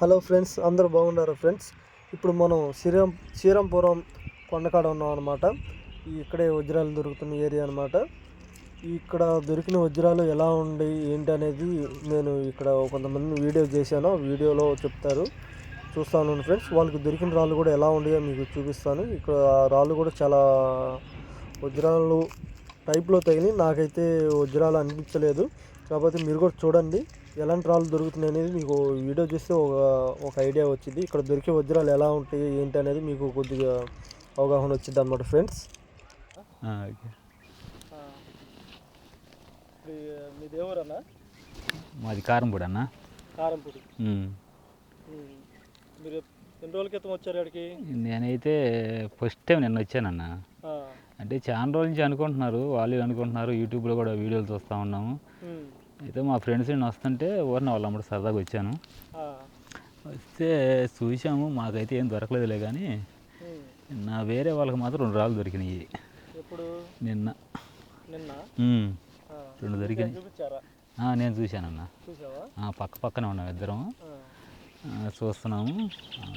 Hello friends అందరూ బాగున్నారు friends? ఇప్పుడు మనం శ్రీరామ్ శ్రీరాంపురం కొండకాడ ఉన్నాం అనమాట ఇక్కడే వజ్రాలు దొరుకుతున్న ఏరియా అనమాట ఇక్కడ దొరికిన వజ్రాలు ఎలా ఉండి ఏంటి అనేది నేను ఇక్కడ కొంతమంది వీడియో చేశాను. వీడియోలో చెప్తారు. చూస్తాను ఫ్రెండ్స్. వాళ్ళకి దొరికిన రాళ్ళు కూడా ఎలా ఉన్నాయో మీకు చూపిస్తాను. ఇక్కడ ఆ రాళ్ళు కూడా చాలా వజ్రాలు టైప్లో తగిలి నాకైతే వజ్రాలు అనిపించలేదు. కాకపోతే మీరు కూడా చూడండి. ఎలాంటి రాళ్ళు దొరుకుతున్నాయి అనేది మీకు వీడియో చూస్తే ఒక ఒక ఐడియా వచ్చింది. ఇక్కడ దొరికే వజ్రాలు ఎలా ఉంటాయి ఏంటి అనేది మీకు కొద్దిగా అవగాహన వచ్చింది అనమాట ఫ్రెండ్స్. మాది కారంపూడి అన్న. కారంపూడి. మీరు ఎన్ని రోజుల క్రితం వచ్చారు అక్కడికి నేనైతే ఫస్ట్ టైం నిన్న వచ్చానన్న. అంటే చాలా రోజుల నుంచి అనుకుంటున్నారు వాళ్ళు అనుకుంటున్నారు యూట్యూబ్లో కూడా వీడియోలు చూస్తూ ఉన్నాము. అయితే మా ఫ్రెండ్స్ నేను వస్తుంటే ఊరిన వాళ్ళ అమ్మడు సరదాగా వచ్చాను. వస్తే చూసాము మాకైతే ఏం దొరకలేదులే కానీ నా వేరే వాళ్ళకి మాత్రం రెండు రాళ్ళు దొరికినాయి. నిన్న. రెండు దొరికినాయి. నేను చూశానన్న. పక్క పక్కనే ఉన్నాం ఇద్దరం చూస్తున్నాము.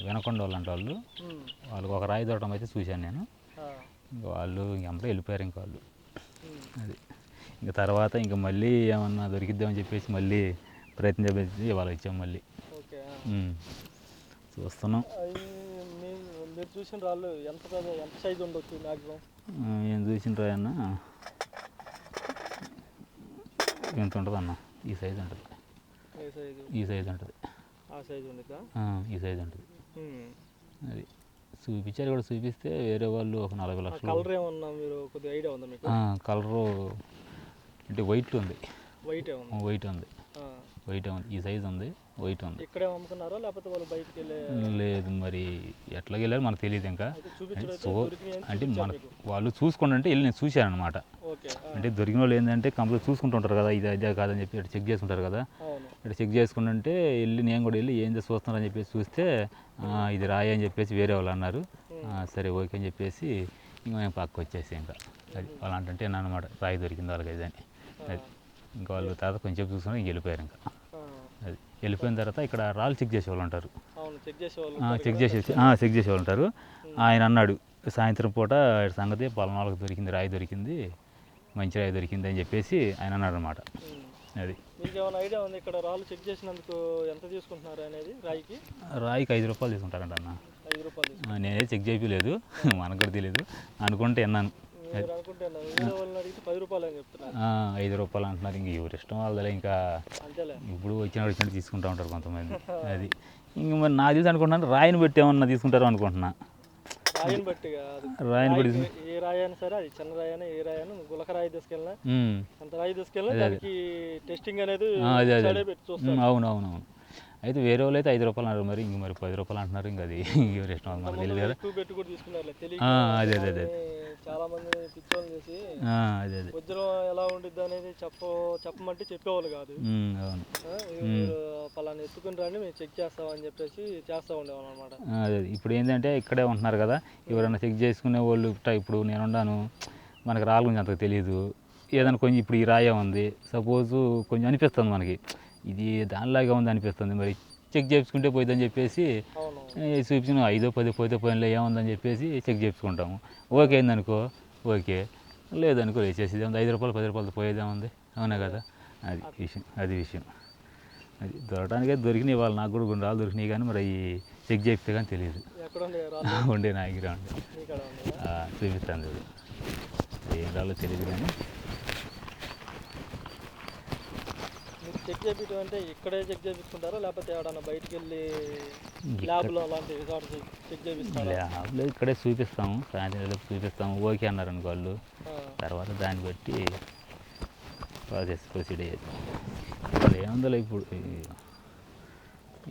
వినకొండ వాళ్ళు. అంటే వాళ్ళు వాళ్ళకి ఒక రాయి దొరకడం అయితే చూశాను నేను. ఇంకా వాళ్ళు ఇంకెంపడే వెళ్ళిపోయారు ఇంక వాళ్ళు. అది. ఇంకా తర్వాత ఇంకా మళ్ళీ ఏమన్నా దొరికిద్దామని చెప్పేసి మళ్ళీ ప్రయత్నం చేసి ఇవాళ వచ్చాం మళ్ళీ. చూస్తున్నాం. మీరు చూసిన రాళ్ళు ఎంత సైజు ఉండొచ్చు మ్యాక్సిమం ఆ, ఏం చూసిన రాయన్న ఎంత ఉంటుంది అన్న? ఈ సైజు ఉంటుంది. ఈ సైజు ఉంటుంది. ఆ సైజు ఈ సైజు ఉంటుంది. అది చూపించారు కూడా చూపిస్తే వేరే వాళ్ళు ఒక నలభై లక్షలు. కలర్ ఏమన్నా మీరు కొద్దిగా ఐడియా ఉందా మీకు? కలరు అంటే వైట్ ఉంది. వైట్ ఉంది. వైట్ ఉంది. ఈ సైజు ఉంది వైట్ ఉంది. ఇక్కడే అమ్ముకున్నారా? లేకపోతే వాళ్ళు బయటికి వెళ్ళే లేదు మరి ఎట్లా వెళ్ళారు మనకు తెలియదు ఇంకా. సో అంటే మన. వాళ్ళు చూసుకోండి అంటే వెళ్ళి నేను చూశాను అనమాట అంటే దొరికిన వాళ్ళు ఏంటంటే కంప్లీట్ చూసుకుంటుంటారు కదా ఇది అదే కాదని చెప్పి చెక్ చేసుకుంటారు కదా. ఇక్కడ చెక్ చేసుకుంటుంటే వెళ్ళి నేను కూడా వెళ్ళి ఏం చూస్తున్నారని చెప్పేసి చూస్తే ఇది రాయి అని చెప్పేసి వేరే వాళ్ళు అన్నారు. సరే ఓకే అని చెప్పేసి ఇంకా మేము పక్కకు వచ్చేసి ఇంకా. అది వాళ్ళు అంటే అనమాట రాయి దొరికింది వాళ్ళకి అని. అది ఇంకా వాళ్ళు తర్వాత కొంచెం చూసుకుని ఇంక వెళ్ళిపోయారు ఇంకా. అది వెళ్ళిపోయిన తర్వాత ఇక్కడ రాళ్ళు చెక్ చేసే వాళ్ళు ఉంటారు. చెక్ చేసేవాళ్ళు ఆ, చెక్ చేసేసి ఆ, చెక్ చేసే వాళ్ళు ఉంటారు. ఆయన అన్నాడు సాయంత్రం పూట సంగతి పలనాళ్ళకి దొరికింది రాయి దొరికింది మంచి రాయి దొరికింది అని చెప్పేసి ఆయన అన్నాడు అనమాట. అది. మీకు ఏమైనా ఐడియా ఉంది ఇక్కడ రాళ్ళు చెక్ చేసినందుకు ఎంత తీసుకుంటున్నారు అనేది రాయికి? రాయికి ఐదు రూపాయలు తీసుకుంటారంట అన్న. ఐదు రూపాయలు నేనే చెక్ చేయలేదు మనకు కూడా తెలియదు అనుకుంటే విన్నాను. ఐదు రూపాయలు అంటున్నారు. ఇంక ఎవరి ఇష్టం వాళ్ళదే. ఇంకా ఇప్పుడు వచ్చిన వచ్చినట్టు తీసుకుంటూ ఉంటారు కొంతమంది. అది. ఇంక మరి నాకు తెలిసి అనుకుంటున్నాను. రాయిని పెట్టి ఏమన్నా తీసుకుంటారు అనుకుంటున్నా. రాయిని బట్టి రాయిని బట్టి ఏ రాయి అయినా సరే అది చిన్న రాయి అయినా ఏ రాయి అయినా గులక రాయి తీసుకెళ్ళినా. ఎంత రాయి తీసుకెళ్ళినా దానికి టెస్టింగ్ అనేది అవును అవును అవును. అయితే వేరే వాళ్ళు అయితే ఐదు రూపాయలు అన్నారు మరి. ఇంక మరి పది రూపాయలు అంటున్నారు. ఇంకా అది. ఎవరి ఇష్టం? మనకు తెలియదు కదా. అదే అదే అదే చాలా మంది పిచ్చోళ్ళు చేసి అదే అదే. వజ్రం ఎలా ఉండిద్ది అనేది చెప్ప చెప్పమంటే చెప్పేవాళ్ళు కాదు. అవును. మీరు పలానా ఎత్తుకుని రండి మేము చెక్ చేస్తామని చెప్పేసి చేస్తూ ఉండేవాళ్ళం అనమాట అదే ఇప్పుడు ఏంటంటే ఇక్కడే ఉంటున్నారు కదా ఎవరైనా చెక్ చేసుకునే వాళ్ళు ఇప్పుడు నేనున్నాను మనకి రాళ్ళ గురించి అంతకు తెలియదు ఏదైనా కొంచెం ఇప్పుడు ఈ రాయే ఉంది సపోజు కొంచెం అనిపిస్తుంది మనకి. ఇది దానిలాగా ఉంది అనిపిస్తుంది మరి. చెక్ చేసుకుంటే పోయిద్దని చెప్పేసి చూపించిన ఐదో పది పోతే పోయినలో ఏముందని చెప్పేసి చెక్ చేసుకుంటాము ఓకే అయిందనుకో ఓకే. లేదనుకో వేసేసి ఇదేముంది ఐదు రూపాయలు పది రూపాయలతో పోయేదేముంది అవునా కదా? అది విషయం అది విషయం. అది దొరకడానికే దొరికినాయి వాళ్ళు నాకు కూడా కొన్ని రాళ్ళు దొరికినాయి కానీ మరి అవి చెక్ చేస్తే కానీ తెలియదు. ఉండే రాళ్ళు? ఉండే ఉంది చూపిస్తాను ఏం రాలో తెలియదు కానీ మీరు చెక్ చేయించడం అంటే ఇక్కడే చెక్ చేయించుకుంటారా లేకపోతే ఏడన్నా బయటికి వెళ్ళి ల్యాబ్లో అలాంటి రిసార్ట్స్ చెక్ చేపిస్తారా? ల్యాబ్లో ఇక్కడే చూపిస్తాము. సాయంత్రం చూపిస్తాము. ఓకే అన్నారు అనుకో వాళ్ళు తర్వాత దాన్ని బట్టి ప్రాసెస్ ప్రొసీడ్ అయ్యేది. వాళ్ళు ఏముందో ఇప్పుడు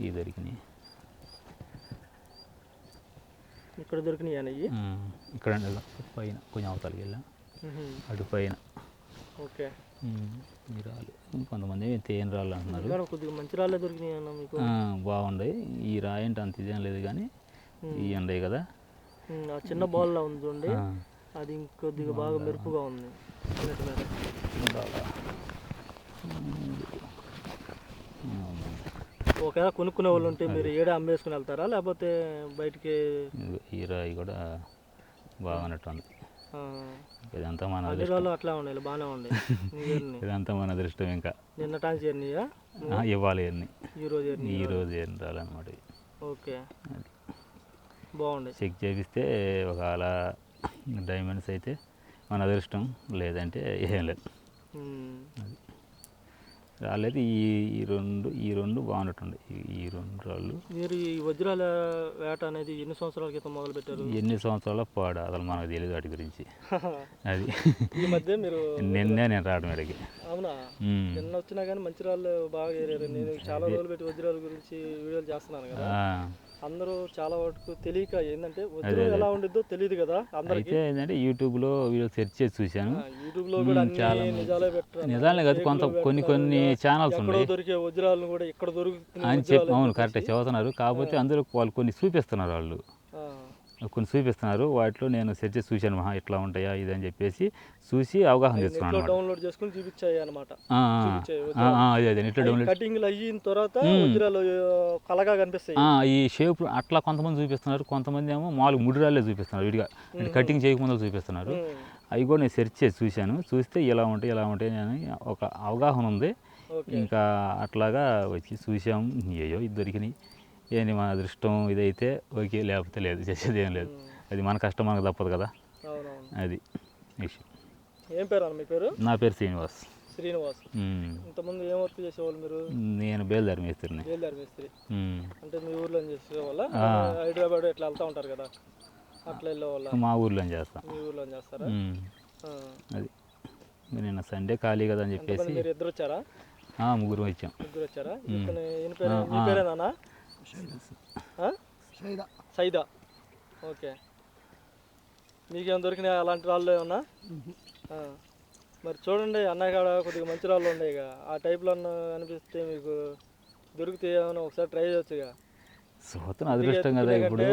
ఈ దొరికినాయి. ఇక్కడ దొరికినాయి అనేవి ఇక్కడ. పైన కొంచెం అవతలకి వెళ్ళాం. అటు పైన. ఓకే. ఈ రాళ్ళు. కొంతమంది తేనె రాళ్ళు అంటున్నారు. కొద్దిగా మంచి రాళ్ళే దొరికినాయి బాగున్నాయి ఈ రాయి అంటే అంత ఇదేం లేదు కానీ ఇవి ఉన్నాయి కదా. చిన్న బాల్లో ఉంది చూడండి. అది ఇంకొద్దిగా బాగా మెరుపుగా ఉంది. ఒకవేళ కొనుక్కునే వాళ్ళు ఉంటే మీరు ఏడే అమ్మేసుకుని వెళ్తారా? లేకపోతే బయటికి ఈ రాయి కూడా బాగున్నట్టుంది. ఆ, ఇదంతా మన అదృష్టం. అట్లా ఉన్నాయి బాగానే ఎన్ని ఇదంతా మన అదృష్టం ఇంకా. నిన్న ఆ, ఇవ్వాలి అన్ని. ఈ రోజు ఎన్ని ఈ రోజు ఏం రాలన్నమాట ఇవి. ఓకే. బాగుంది. చెక్ చేపిస్తే ఒకవేళ డైమండ్స్ అయితే మన అదృష్టం లేదంటే ఏం లేదు. రాలేదు. ఈ ఈ రెండు ఈ రెండు బాగున్నట్టుండే. ఈ- రెండు రాళ్ళు. మీరు ఈ వజ్రాల వేట అనేది ఎన్ని సంవత్సరాల క్రితం మొదలు పెట్టారు ఎన్ని సంవత్సరాల పాడు? అసలు మనకు తెలియదు వాటి గురించి. అది. ఈ మధ్య మీరు నిన్నే నేను రావడం ఇక్కడికి. అవునా. నిన్న వచ్చినా కానీ మంచి రాళ్ళు బాగా ఏరారు. నేను చాలా రోజులు పెట్టి వజ్రాల గురించి వీడియోలు చేస్తున్నాను కదా. అందరూ చాలా వరకు తెలియక ఏంటంటే వజ్రం ఎలా ఉండిద్దో తెలియదు కదా అందరికి. అయితే ఏంటంటే యూట్యూబ్లో వీడియో సెర్చ్ చేసి చూశాను. యూట్యూబ్లో కూడా చాలా మంది. నిజాలే పెట్టారు. నిజాలే కాదు కొంత కొన్ని కొన్ని ఛానల్స్ ఎక్కడో ఉన్నాయి. దొరికే వజ్రాలను కూడా ఇక్కడ దొరుకుతుంది అని చెప్పి అవును కరెక్ట్ చదువుతున్నారు కాకపోతే అందరూ వాళ్ళు కొన్ని చూపిస్తున్నారు వాళ్ళు. కొన్ని చూపిస్తున్నారు. వాటిలో నేను సెర్చ్ చేసి చూశాను. మహా ఇట్లా ఉంటాయా ఇది అని చెప్పేసి చూసి అవగాహన అనమాట డౌన్లోడ్ చేసుకుని చూపించాయి అనమాట చూపించాయి. అదే అదే నెట్లో డౌన్లోడ్ కటింగ్లు అయిన తర్వాత కలగా కనిపిస్తాయి. ఈ షేప్ అట్లా కొంతమంది చూపిస్తున్నారు. కొంతమంది ఏమో మామూలు ముడిరాళ్ళే చూపిస్తున్నారు. విడిగా కటింగ్ చేయకముందు చూపిస్తున్నారు. అవి కూడా నేను సెర్చ్ చేసి చూశాను. చూస్తే ఇలా ఉంటాయి ఇలా ఉంటాయి అని ఒక అవగాహన ఉంది. ఇంకా అట్లాగా వచ్చి చూసాం అయ్యో ఇది దొరికినాయి. ఏంటి మన అదృష్టం ఇదైతే ఓకే లేకపోతే లేదు చేసేది ఏం లేదు. అది మన కష్టం మనకు తప్పదు కదా. అది విషయం. ఏం పేరు మీ పేరు? నా పేరు శ్రీనివాస్. శ్రీనివాస్. ఇంతకుముందు ఏం వర్క్ చేసేవాళ్ళు మీరు? నేను బేల్దారి మేస్త్రిని. మేస్త్రి. అంటే మీ ఊర్లో చేసేవాళ్ళ. హైదరాబాద్ ఇట్లా వెళ్తా ఉంటారు కదా? అట్లా వెళ్ళేవాళ్ళ మా ఊర్లో చేస్తాం. మీ ఊర్లో చేస్తారా. అది. నిన్న సండే ఖాళీ కదా అని చెప్పేసి. మీరు ఇద్దరు వచ్చారా? ఆ, ముగ్గురు వచ్చాం. ముగ్గురు వచ్చారా? పేరేనా సైదా. ఓకే. మీకేం దొరికినాయి? అలాంటి రాళ్ళు ఏమన్నా. మరి చూడండి అన్నయ్య కాడ కొద్దిగా మంచి రాళ్ళు ఉన్నాయి ఇక. ఆ టైప్లో అనిపిస్తే మీకు దొరికితే ఏమైనా ఒకసారి ట్రై చేయొచ్చుగా సూతన అదృష్టం కదా ఇప్పుడు.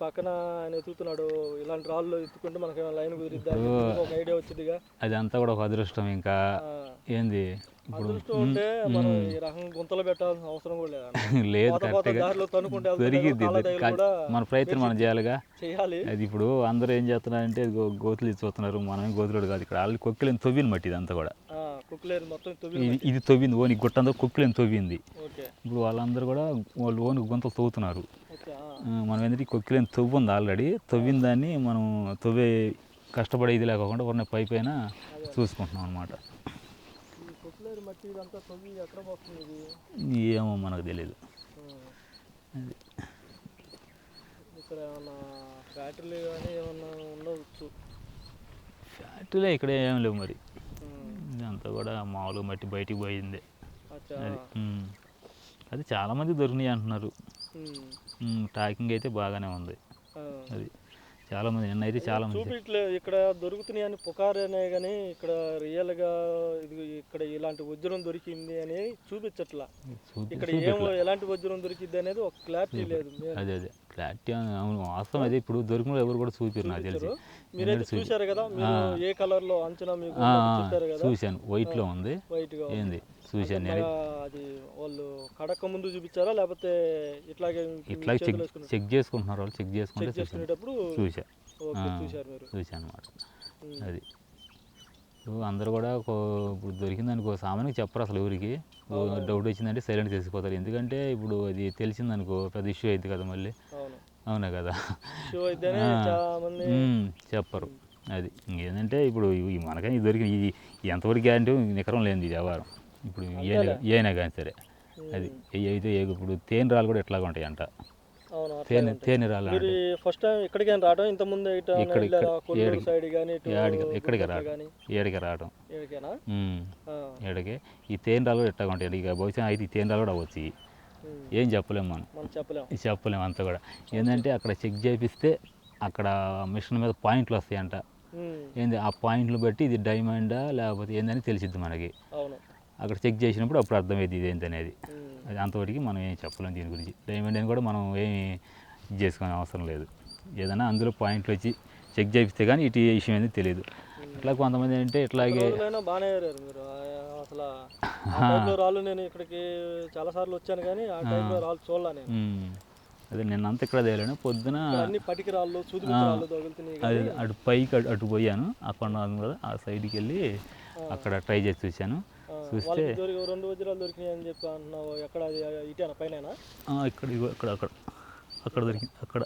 పక్కన ఆయన ఎత్తుకుతున్నాడు ఇలాంటి రాళ్ళు ఎత్తుకుంటే మనకి లైన్ కుదిరిద్దా ఒక ఐడియా వచ్చిందిగా. అదంతా కూడా ఒక అదృష్టం ఇంకా. ఏంది? ఇప్పుడు గుంతలు పెట్టాల్సిన అవసరం కూడా లేదు దొరికిద్ది మన ప్రయత్నం మనం చేయాలిగా. చేయాలి. అది ఇప్పుడు అందరూ ఏం చేస్తున్నారంటే గోతులు చూస్తున్నారు మనమే గోతులు కాదు ఇక్కడ వాళ్ళు కొక్కిలేని తవ్వింది మట్టి ఇదంతా కూడా. ఇది తవ్వింది ఓని గుట్టంతా కొక్కిలేని తవ్వింది. ఇప్పుడు వాళ్ళందరూ కూడా వాళ్ళు ఓని గుంతలు తవ్వుతున్నారు. మనం ఏంటంటే కొక్కిలేని తవ్వు ఉంది ఆల్రెడీ. తవ్విన దాన్ని మనం తవ్వే కష్టపడే ఇది లేకుండా ఉన్న పై పైన చూసుకుంటున్నాం అనమాట ఏమో మనకు తెలియదు ఫ్యాక్టరీలో ఇక్కడ ఏం లేవు మరి. ఉమ్. ఇదంతా కూడా మామూలుగా మట్టి బయటికి పోయింది. అది. అది చాలామంది దొరికినాయి అంటున్నారు. టాకింగ్ అయితే బాగానే ఉంది. అది చాలామంది నిన్న అయితే చాలామంది చూపిట్లే ఇక్కడ దొరుకుతున్నాయి అని పుకారేనే కానీ ఇక్కడ రియల్గా ఇది ఇక్కడ ఇలాంటి వజ్రం దొరికింది అని చూపించట్లా. చూపి ఇక్కడ ఏమో ఎలాంటి వజ్రం దొరికింది అనేది ఒక క్లారిటీ లేదు. అదే అదే. క్లారిటీ అవును. వాస్తవం అదే ఇప్పుడు దొరికిన ఎవరు కూడా చూపిరు నాకు తెలిసి. చూశారు కదా ఏ కలర్లో అంచనా మీకు ఆ, చెప్పారు కదా. చూశాను. వైట్లో ఉంది. వైట్గా ఉంది. ఏంది? చూశాను నేను. అది వాళ్ళు కడక ముందు చూపించారా లేకపోతే ఇట్లాగే ఇట్లా చెక్ చెక్ చేసుకుంటున్నారు వాళ్ళు. చెక్ చేసుకుంటే చెక్ చూశాను. చూశాను అనమాట. అది. అందరూ కూడా ఇప్పుడు దొరికిందనుకో సామాన్యంగా చెప్పరు అసలు ఎవరికి. డౌట్ వచ్చిందంటే సైలెంట్ చేసిపోతారు ఎందుకంటే ఇప్పుడు అది తెలిసిందనుకో పెద్ద ఇష్యూ అయింది కదా మళ్ళీ. అవును కదా? షో అయితేనే చెప్పరు. అది ఏంటంటే ఇప్పుడు ఈ మనకని ఇది దొరికి ఇది ఎంతవరకు గ్యారంటీ నికరం లేనిది ఇది వ్యవహారం ఇప్పుడు ఏనా కానీ సరే. అది అయితే ఇప్పుడు తేనె రాళ్ళు కూడా ఎట్లాగా ఉంటాయి అంట. తేనె తేనె రాళ్ళు ఫస్ట్ టైం ఎక్కడికి రావడం ఇంత ముందు ఇటు ఇక్కడ- వెళ్ళారా? ఇక్కడ- కొల్లూరు ఏడికి- సైడ్ కానీ ఇటు ఏడికి ఎక్కడికి గుంటూరు రావడం ఏడికి రావడం. ఏడికి. ఈ తేనె రాళ్ళు కూడా ఎట్లాగా ఉంటాయి. ఇక బహుశా అయితే ఈ తేనె రాళ్ళు కూడా అవ్వచ్చు. ఏం చెప్పలేము మనం. చెప్పలేము అంతా కూడా. ఏంటంటే అక్కడ చెక్ చేపిస్తే అక్కడ మిషన్ మీద పాయింట్లు వస్తాయంట. ఏంది ఆ పాయింట్లు బట్టి ఇది డైమండా లేకపోతే ఏందని తెలిసిద్ది మనకి. అక్కడ చెక్ చేసినప్పుడు అప్పుడు అర్థమైంది ఇది ఏంటనేది. అది అంతవరకు మనం ఏం చెప్పలేం దీని గురించి. డైమండ్ అని కూడా మనం ఏమి చేసుకునే అవసరం లేదు. ఏదైనా అందులో పాయింట్లు వచ్చి చెక్ చేపిస్తే కానీ ఇటు విషయం అనేది తెలియదు. ఇట్లా కొంతమంది అంటే ఇట్లాగే బాగానే ఏరారు మీరు. అసలు టైంలో రాళ్ళు నేను ఇక్కడికి చాలా సార్లు వచ్చాను కానీ ఆ టైంలో రాళ్ళు చూడలే నేను. అదే నిన్నంతా ఇక్కడ తేలాను. పొద్దున అన్ని పటికి రాళ్ళు రాళ్ళు అది అటు పైకి అటు పోయాను. ఆ కొండ కదా ఆ సైడ్కి వెళ్ళి అక్కడ ట్రై చేసి చూశాను. చూస్తే రెండు వజ్రాలు దొరికినాయి అని చెప్పి అంటున్నావు ఎక్కడ ఇటేనా? పైన ఇక్కడ ఇక్కడ అక్కడ అక్కడ దొరికింది అక్కడ.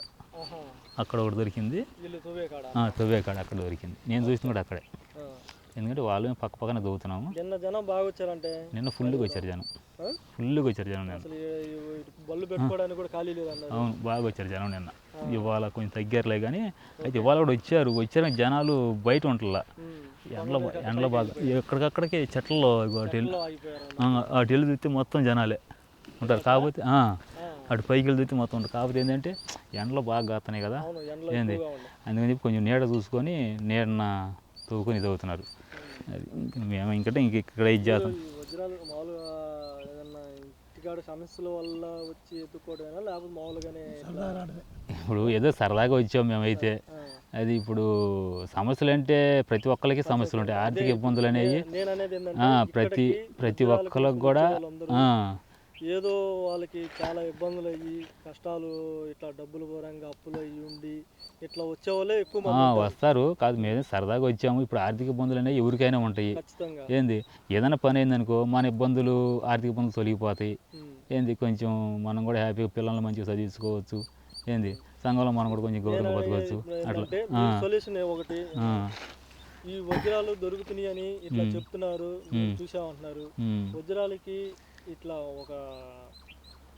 అక్కడ ఒకటి దొరికింది. వీళ్ళు తువ్వే కాడ? ఆ, తవ్వే కాడ అక్కడ దొరికింది. నేను చూసిన కూడా అక్కడే. ఎందుకంటే వాళ్ళు మేము పక్క పక్కన దవ్వుతున్నాము నిన్న జనం బాగా వచ్చారంటే? నిన్న ఫుల్గా వచ్చారు జనం? ఫుల్గా వచ్చారు జనం నిన్న. బళ్ళు పెట్టుకోవడానికి కూడా ఖాళీ అవును బాగా వచ్చారు జనం నిన్న. ఇవాళ కొంచెం తగ్గారులే కానీ అయితే ఇవాళ కూడా వచ్చారు. వచ్చారు జనాలు బయట ఉంటల్లా ఉమ్. ఎండలో ఎండలో బాగా ఎక్కడికక్కడికి చెట్లలో అటు వెళ్ళి ఆ, వెళ్ళి చూస్తే మొత్తం జనాలే ఉంటారు. కాకపోతే అటు పైకి వెళ్ళి చూస్తే మొత్తం ఉంటారు కాకపోతే ఏంటంటే ఎండలో బాగా కాస్తున్నాయి కదా. ఏంది? అందుకని చెప్పి కొంచెం నీడ చూసుకొని నీడన తవ్వుకొని చదువుతున్నారు అది ఇంక మేము ఇంకటే ఇంక ఇక్కడ ఇది చేస్తాం? ఇప్పుడు ఏదో సరదాగా వచ్చాం మేమైతే. అది ఇప్పుడు సమస్యలు అంటే ప్రతి ఒక్కరికి సమస్యలు ఉంటాయి. ఆర్థిక ఇబ్బందులు అనేవి. ప్రతి ప్రతి ఒక్కరికి కూడా ఏదో వాళ్ళకి చాలా ఇబ్బందులు అయ్యి కష్టాలు ఇట్లా డబ్బులు పరంగా అప్పులు అయ్యి ఉండి ఇట్లా వచ్చే వాళ్ళే ఎక్కువ. వస్తారు. కాదు మేము సరదాగా వచ్చాము. ఇప్పుడు ఆర్థిక ఇబ్బందులు అనేవి ఎవరికైనా ఉంటాయి. ఏంది? ఏదైనా పని అయిందనుకో మన ఇబ్బందులు ఆర్థిక ఇబ్బందులు తొలగిపోతాయి. ఏంది? కొంచెం మనం కూడా హ్యాపీగా పిల్లల్ని మంచిగా చదివించుకోవచ్చు. ఏంది? సంఘంలో మనం కూడా కొంచెం గౌరవంగా బతకవచ్చు. అట్లా. సొల్యూషన్ ఒకటి. ఈ వజ్రాలు దొరుకుతున్నాయి అని ఇట్లా. చెప్తున్నారు. చూసామంటున్నారు. వజ్రాలకి ఇట్లా ఒక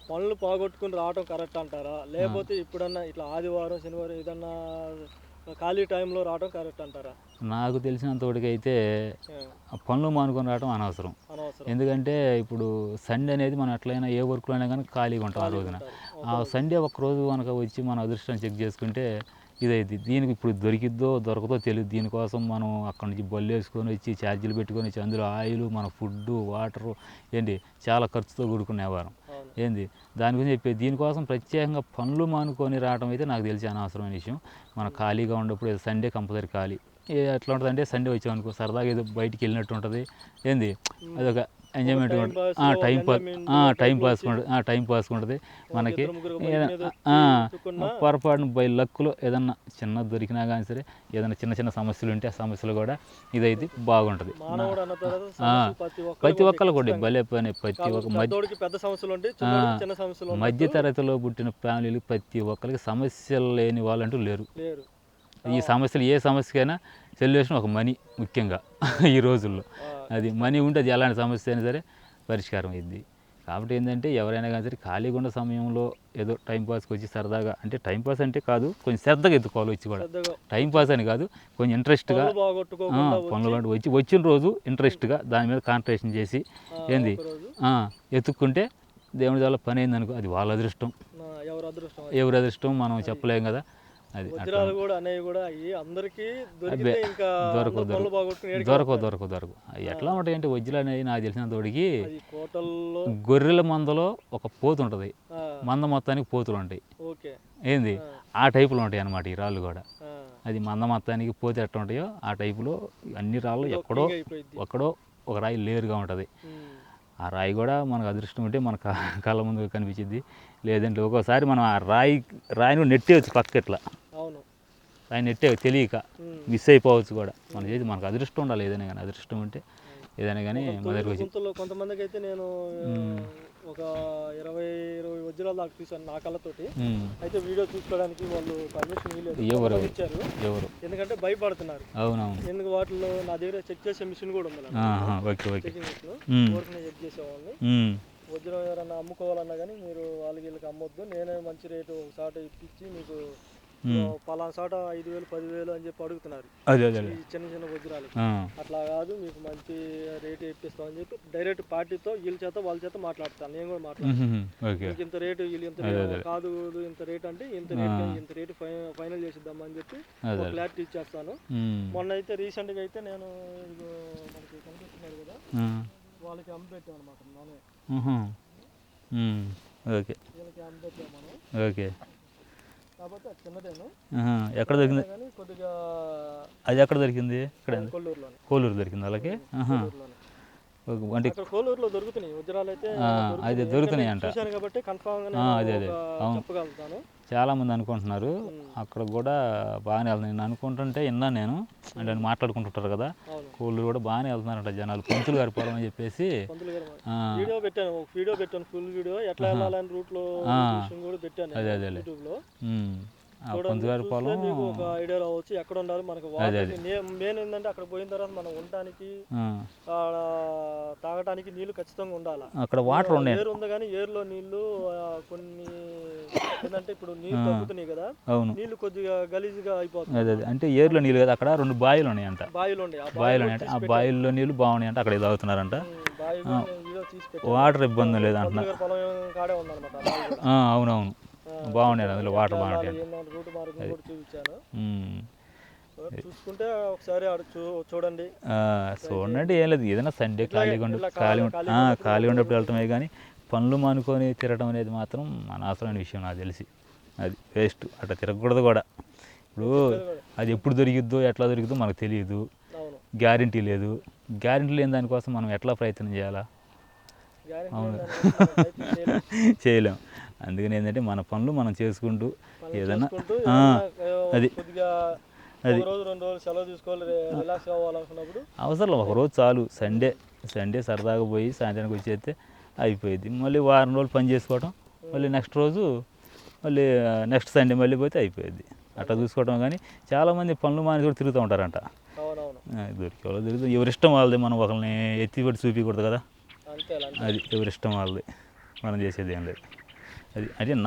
పనులు పోగొట్టుకుని రావటం కరెక్ట్ అంటారా? లేకపోతే ఇప్పుడన్నా ఇట్లా ఆదివారం శనివారం ఏదన్నా ఖాళీ టైంలో రావటం కరెక్ట్ అంటారా? నాకు తెలిసినంత వరకు అయితే ఆ, ఆ పనులు మానుకొని రావడం అనవసరం. ఎందుకంటే ఇప్పుడు సండే అనేది మనం ఎట్లయినా ఏ వర్క్లో అయినా కానీ ఖాళీగా ఉంటాం ఆ రోజున. ఆ సండే ఒక రోజు కనుక వచ్చి మన అదృష్టం చెక్ చేసుకుంటే ఇదైతే దీనికి ఇప్పుడు దొరికిద్దో దొరకదో తెలియదు దీనికోసం మనం అక్కడ నుంచి బళ్ళు వేసుకొని వచ్చి ఛార్జీలు పెట్టుకొని వచ్చి అందులో ఆయిల్ మన ఫుడ్ వాటరు ఏంటి చాలా ఖర్చుతో కూడుకునే వ్యవహారం ఏంది? దాని గురించి చెప్పేది దీనికోసం ప్రత్యేకంగా పనులు మానుకొని రావడం అయితే నాకు తెలిసి అనవసరమైన విషయం. మనం ఖాళీగా ఉన్నప్పుడు సండే కంపల్సరీ ఖాళీ. ఎట్లా ఉంటుంది అంటే సండే వచ్చామనుకో సరదాగా ఏదో బయటికి వెళ్ళినట్టు ఉంటుంది. ఏంది అదొక enjoyment time pass time pass వచ్చి- ఉంటుంది. ఆ, టైం పాస్ ఉంటుంది. మనకి వచ్చి పొరపాటున బై లక్కులో ఏదన్నా చిన్నది దొరికినా కానీ సరే ఏదైనా చిన్న చిన్న సమస్యలు ఉంటే ఆ సమస్యలు కూడా ఇదైతే బాగుంటుంది. ప్రతి ఒక్కరు కూడా. భలే పని ప్రతి ఒక్క మధ్య పెద్దోడికి పెద్ద సమస్యలు ఉంటాయి చిన్నోడికి చిన్న సమస్యలు ఉంటాయి మధ్య తరగతిలో పుట్టిన ఫ్యామిలీలు ప్రతి ఒక్కరికి సమస్యలు లేని వాళ్ళంటూ లేరు. ఈ సమస్యలు ఏ సమస్యకైనా సొల్యూషన్ ఒక మనీ ముఖ్యంగా ఈ రోజుల్లో. అది మనీ ఉంటే అది ఎలాంటి సమస్య అయినా సరే పరిష్కారం అయింది కాబట్టి ఏంటంటే ఎవరైనా కానీ సరే ఖాళీగా ఉన్న సమయంలో ఏదో టైం పాస్కి వచ్చి సరదాగా అంటే టైం పాస్ అంటే కాదు కొంచెం శ్రద్ధగా ఎత్తుకోవాలి వచ్చి కూడా. పెద్దగా టైం పాస్ అని కాదు కొంచెం ఇంట్రెస్ట్గా పనులు వచ్చి వచ్చిన రోజు ఇంట్రెస్ట్గా దాని మీద కాన్సన్ట్రేషన్ చేసి ఏంది? ఎత్తుక్కుంటే దేవుడి వల్ల పని అయిందనుకో అది వాళ్ళ అదృష్టం. నా ఎవరు అదృష్టం ఎవరి అదృష్టం మనం చెప్పలేం కదా. అది వజ్రాలు కూడా అనేవి కూడా అయ్యి అందరికి దొరికితే ఇంకా దొరకవు దొరకవు దొరకవు అవి ఎట్లా ఉంటాయి అంటే వజ్రాలు అనేవి నాకు తెలిసిన తోడికి కోటల్లో గొర్రెల మందలో ఒక పోతు ఉంటుంది. మంద మొత్తానికి పోతులు ఉంటాయి. ఓకే. ఏంది? ఆ. టైపులో ఉంటాయి అన్నమాట ఈ రాళ్ళు కూడా. అది మంద మొత్తానికి పోతే ఎట్లా ఉంటాయో ఆ టైపులో అన్ని రాళ్ళు ఎక్కడో ఎక్కడో ఒక రాయి లేరుగా ఉంటుంది. ఆ రాయి కూడా మనకు అదృష్టం ఉంటే మన కళ్ళ ముందు కనిపించింది లేదంటే ఒక్కోసారి మనం ఆ రాయి రాయిని నెట్టేయచ్చు పక్క రాయి నెట్టే తెలియక. మిస్ అయిపోవచ్చు కూడా. మన చేసి మనకు అదృష్టం ఉండాలి ఏదైనా కానీ అదృష్టం ఉంటే ఏదైనా కానీ వచ్చి గుంతల్లో కొంతమందికి అయితే నేను ఒక ఇరవై ఇరవై వజ్రాలు దాకా చూసాను నా కళ్ళతోటి. అయితే వీడియో చూసుకోవడానికి వాళ్ళు పర్మిషన్ ఎవరు? ఇచ్చారు. ఎవరు? ఎందుకంటే భయపడుతున్నారు. అవునవును. ఎందుకు వాటిలో నా దగ్గర చెక్ చేసే మిషన్ కూడా ఉంది ఓకే ఓకే. చెక్ చేసేవాళ్ళని. వజ్రం ఎవరన్నా అమ్ముకోవాలన్నా కానీ మీరు వాళ్ళకి వీళ్ళకి అమ్మొద్దు. నేనే మంచి రేటు ఒక చాట ఇప్పించి మీకు. పలానా చాట ఐదు వేలు పదివేలు అని చెప్పి అడుగుతున్నారు. అదే అదే ఈ చిన్న చిన్న వజ్రాలు. అట్లా కాదు మీకు మంచి రేటు ఇప్పిస్తామని చెప్పి డైరెక్ట్ పార్టీతో వీళ్ళ చేత వాళ్ళ చేత మాట్లాడతాను. నేను కూడా మాట్లాడతాను. ఇంత రేటు వీళ్ళు ఇంత. కాదు ఇంత రేట్ అంటే ఇంత రేట్ ఇంత రేటు ఫైనల్ చేసిద్దామని చెప్పి అదే ఒక క్లారిటీ ఇచ్చేస్తాను. మొన్న అయితే రీసెంట్గా అయితే నేను మనకి కనిపిస్తున్నారు కదా వాళ్ళకి అమ్మిపెట్టాం అనమాట మనమే. ఓకే. వీళ్ళకి అమ్మిపెట్టాం మనం ఓకే కాకపోతే అది చిన్నదేను ఆహా, ఎక్కడ దొరికింది? అది ఎక్కడ దొరికింది? ఇక్కడ. కోలూరు దొరికింది ఒక- అంటే కోలూరులో దొరుకుతున్నాయి. వజ్రాలు అయితే. అదే దొరుకుతున్నాయి అంట. కాబట్టి కన్ఫామ్ అదే, అదే. అవును. చెప్పగలుగుతాను. చాలామంది అనుకుంటున్నారు. అక్కడ కూడా బాగానే వెళ్తుంది నేను అనుకుంటుంటే విన్నాను నేను. అంటే మాట్లాడుకుంటుంటారు కదా. కోళ్ళు కూడా బాగానే వెళ్తున్నారంట జనాలు. పంతులు గారి పొలం అని చెప్పేసి. వీడియో పెట్టాను. ఒక వీడియో పెట్టాను. Full video. ఎట్లా వెళ్ళాలని రూట్లో ఆ. విషయం కూడా పెట్టాను అదే, అదేలే. యూట్యూబ్ లో ఉమ్, ఆ చూడండి, పంతులు గారి చూస్తే పొలం ఒక ఐడియా రావచ్చు ఎక్కడ ఉండాలి మనకు మెయిన్ ఏంటంటే అక్కడ పోయిన తర్వాత మనం ఉండటానికి తాగటానికి నీళ్ళు ఖచ్చితంగా ఉండాలి? అక్కడ వాటర్ ఉన్నాయి ఏరు ఉంది కానీ ఏరులో నీళ్ళు కొన్ని ఏంటంటే ఇప్పుడు నీళ్ళు తగ్గుతున్నాయి కదా అవును. నీళ్ళు కొద్దిగా గలీజ్గా అయిపోతుంది అదే అంటే ఏర్లో నీళ్ళు కదా అక్కడ రెండు బావిలు ఉన్నాయంట. బావిలు ఉండే. ఆ బావిలు ఉన్నాయంట. ఆ బావిల్లో నీళ్ళు బాగున్నాయంట అక్కడ తాగుతున్నారంట. వాటర్ ఇబ్బంది లేదు అంటున్నారు పంతులు గారి పొలం కాడే ఉందన్నమాట ఆ బావి కూడా. ఆ, అవునవును. బాగున్నాయి అందులో వాటర్ బాగుంటాయి. చూసుకుంటే ఒకసారి చూడండి. చూడండి ఏం లేదు. ఏదైనా సండే ఖాళీగా ఉండి ఖాళీ ఖాళీ ఉండేప్పుడు వెళ్తామే కానీ పనులు మానుకొని తిరగడం అనేది మాత్రం అనవసరమైన విషయం నాకు తెలిసి. అది వేస్ట్. అట్లా తిరగకూడదు కూడా. ఇప్పుడు అది ఎప్పుడు దొరికిద్దో ఎట్లా దొరికిద్దో మనకు తెలియదు. అవును. గ్యారంటీ లేదు. గ్యారంటీ లేని దానికోసం మనం ఎట్లా ప్రయత్నం చేయాలా? గ్యారెంటీ చేయలేం. అందుకని ఏంటంటే మన పనులు మనం చేసుకుంటూ ఏదైనా చేసుకుంటూ ఆ, ఏదైనా, అది. అవ్వాలనుకున్నప్పుడు. అవసరం ఒక రోజు చాలు. సండే సండే సరదాగా పోయి సాయంత్రానికి వచ్చేస్తే అయిపోయింది మళ్ళీ వారం రోజులు పని చేసుకోవటం మళ్ళీ నెక్స్ట్ రోజు మళ్ళీ నెక్స్ట్ సండే మళ్ళీ పోతే అయిపోయింది అట్లా చూసుకోవటం కానీ చాలామంది పనులు మాని కూడా తిరుగుతూ ఉంటారంట. దొరికే వాళ్ళు తిరుగుతూ ఎవరిష్టం వాళ్ళది మనం ఒకరిని ఎత్తి పెట్టి చూపించకూడదు కదా. అది ఎవరిష్టం వాళ్ళది మనం చేసేది ఏం లేదు. అది అంటే నా